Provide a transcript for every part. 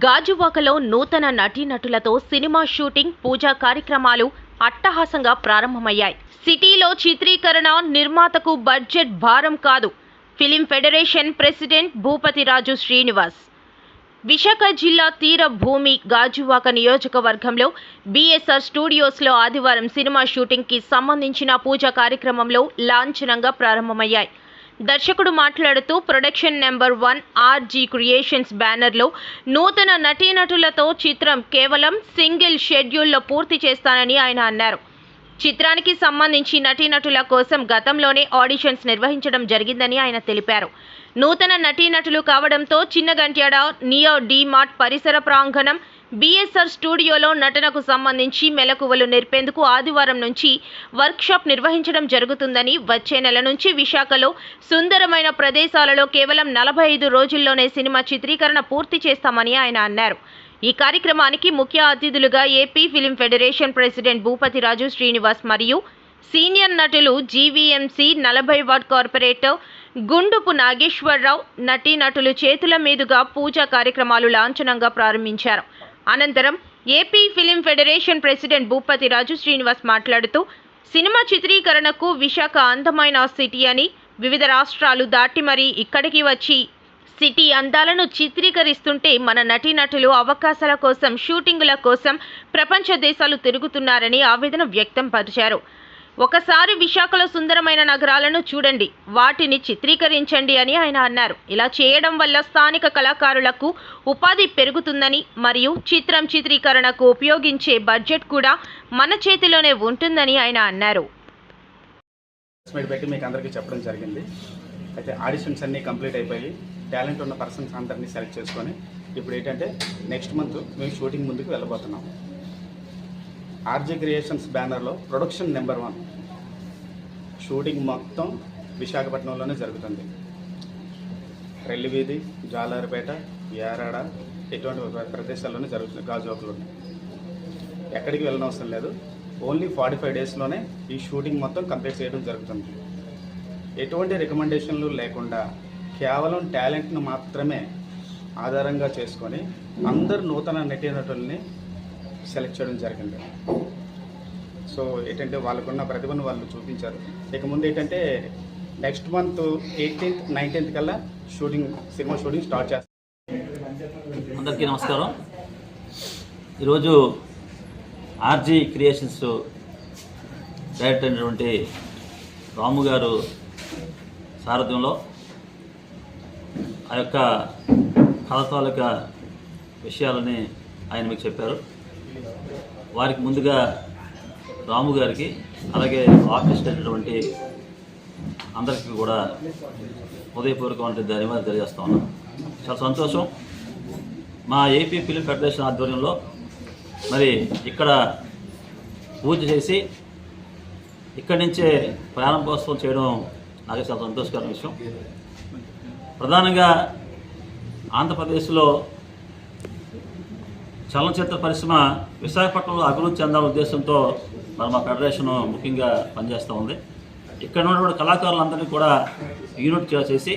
గాజువాకలో నూతన నటీనటులతో cinema shooting పూజా కార్యక్రమాలు అట్టహాసంగా ప్రారంభమయ్యాయి. సిటీలో చిత్రీకరణ నిర్మాతకు బడ్జెట్ భారం కాదు. Film federation president Bhupathiraju Srinivas. Visakha జిల్లా తీర భూమి గాజువాక నియోజకవర్గంలో బీఎస్ఆర్ స్టూడియోస్లో ఆదివారం సినిమా షూటింగ్కి సంబంధించిన పూజా కార్యక్రమంలో లాంఛనంగా ప్రారంభమయ్యాయి. దర్శకుడు మాట్లాడుతూ production number one RG creations బ్యానర్లో నూతన నటీనటులతో చిత్రం కేవలం సింగిల్ షెడ్యూల్లో పూర్తి చేస్తానని ఆయన అన్నారు. చిత్రానికి సంబంధించి నటీనటుల కోసం గతంలోనే ఆడిషన్స్ నిర్వహించడం జరిగిందని ఆయన తెలిపారు. నూతన నటీనటులు కావడంతో చిన్నగంట్యాడ నియో డీమార్ట్ పరిసర ప్రాంగణం బీఎస్ఆర్ స్టూడియోలో నటనకు సంబంధించి మెలకువలు నేర్పేందుకు ఆదివారం నుంచి వర్క్షాప్ నిర్వహించడం జరుగుతుందని వచ్చే నెల నుంచి విశాఖలో సుందరమైన ప్రదేశాలలో కేవలం నలభై ఐదు రోజుల్లోనే సినిమా చిత్రీకరణ పూర్తి చేస్తామని ఆయన అన్నారు. ఈ కార్యక్రమానికి ముఖ్య అతిథులుగా AP film federation president Bhupathiraju Srinivas మరియు సీనియర్ నటులు జీవీఎంసీ నలభై వార్డ్ కార్పొరేటర్ గుండుపు నాగేశ్వరరావు నటీనటులు చేతుల మీదుగా పూజా కార్యక్రమాలు లాంఛనంగా ప్రారంభించారు. అనంతరం AP film federation president Bhupathiraju Srinivas మాట్లాడుతూ సినిమా చిత్రీకరణకు విశాఖ అందమైన సిటీ అని వివిధ రాష్ట్రాలు దాటి మరీ ఇక్కడికి వచ్చి సిటీ అందాలను చిత్రీకరిస్తుంటే మన నటీనటులు అవకాశాల కోసం షూటింగుల కోసం ప్రపంచ దేశాలు తిరుగుతున్నారని ఆవేదన వ్యక్తం పరిచారు. ఒకసారి విశాఖలో సుందరమైన నగరాలను చూడండి. వాటిని చిత్రీకరించండి అని ఆయన అన్నారు. ఇలా చేయడం వల్ల స్థానిక కళాకారులకు ఉపాధి పెరుగుతుందని మరియు చిత్రం చిత్రీకరణకు ఉపయోగించే బడ్జెట్ కూడా మన చేతిలోనే ఉంటుందని ఆయన అన్నారు. మీకు అందరికీ చెప్పడం జరిగింది. అయితే ఆడిషన్స్ అన్నీ కంప్లీట్ అయిపోయి టాలెంట్ ఉన్న పర్సన్స్ అందరినీ సెలెక్ట్ చేసుకొని ఇప్పుడు ఏంటంటే నెక్స్ట్ మంత్ మేము షూటింగ్ ముందుకు వెళ్ళబోతున్నాం. ఆర్జే క్రియేషన్స్ బ్యానర్లో ప్రొడక్షన్ నెంబర్ వన్ షూటింగ్ మొత్తం విశాఖపట్నంలోనే జరుగుతుంది. రెల్లివీధి జాలారిపేట యారాడ ఇటువంటి ప్రదేశాల్లోనే జరుగుతుంది గాజువాకలో ఎక్కడికి వెళ్ళనవసరం లేదు. ఓన్లీ ఫార్టీ ఫైవ్ డేస్లోనే ఈ షూటింగ్ మొత్తం కంప్లీట్ చేయడం జరుగుతుంది. ఎటువంటి రికమెండేషన్లు లేకుండా కేవలం టాలెంట్ను మాత్రమే ఆధారంగా చేసుకొని అందరు నూతన నటీనటుల్ని సెలెక్ట్ చేయడం జరిగింది. సో ఏంటంటే వాళ్ళకున్న ప్రతిభను వాళ్ళు చూపించారు. ఇక ముందు ఏంటంటే నెక్స్ట్ మంత్ ఎయిటీన్త్ నైన్టీన్త్ కల్లా షూటింగ్ సినిమా షూటింగ్ స్టార్ట్ చేస్తాం అందరికీ నమస్కారం. ఈరోజు ఆర్జీ క్రియేషన్స్ డైరెక్టర్ అయినటువంటి రాము గారు సారథ్యంలో ఆ యొక్క కథ తాలూకా విషయాలని ఆయన మీకు చెప్పారు. వారికి ముందుగా రాము గారికి అలాగే ఆర్టిస్ట్ అయినటువంటి అందరికీ కూడా హృదయపూర్వకమైన ధన్యవాదాలు తెలియజేస్తా ఉన్నాం. చాలా సంతోషం. మా ఏపీ ఫిలిం ఫెడరేషన్ ఆధ్వర్యంలో మరి ఇక్కడ పూజ చేసి ఇక్కడి నుంచే ప్రారంభోత్సవం చేయడం నాకు చాలా సంతోషకరమైన విషయం. ప్రధానంగా ఆంధ్రప్రదేశ్లో చలనచిత్ర పరిశ్రమ విశాఖపట్నంలో అభివృద్ధి చెందాల ఉద్దేశంతో మరి మా ఫెడరేషన్ ముఖ్యంగా పనిచేస్తూ ఉంది. ఇక్కడ ఉన్నటువంటి కళాకారులందరినీ కూడా యూనిట్ చేసి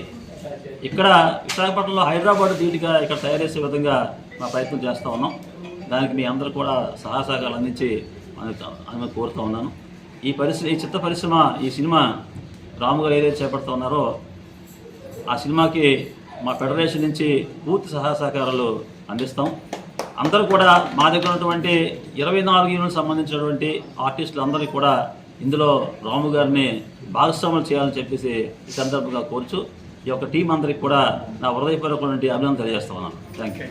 ఇక్కడ విశాఖపట్నంలో హైదరాబాద్ ధీటుగా ఇక్కడ తయారు చేసే విధంగా మా ప్రయత్నం చేస్తూ ఉన్నాం. దానికి మీ అందరూ కూడా సహాయ సహకారాలు అందించి ఆమె కోరుతూ ఉన్నాను. ఈ పరిశ్రమ ఈ చిత్ర పరిశ్రమ ఈ సినిమా రాము గారు ఏదైతే చేపడుతూ ఉన్నారో ఆ సినిమాకి మా ఫెడరేషన్ నుంచి పూర్తి సహాయ సహకారాలు అందిస్తాం. అందరూ కూడా మా దగ్గర ఉన్నటువంటి ఇరవై నాలుగు యూనిట్ సంబంధించినటువంటి ఆర్టిస్టులు అందరికీ కూడా ఇందులో రాము గారిని భాగస్వాములు చేయాలని చెప్పేసి ఈ సందర్భంగా కోరుచు ఈ యొక్క టీం అందరికి కూడా నా హృదయపూర్వకమైనటువంటి అభినందన తెలియజేస్తా ఉన్నాను. Thank you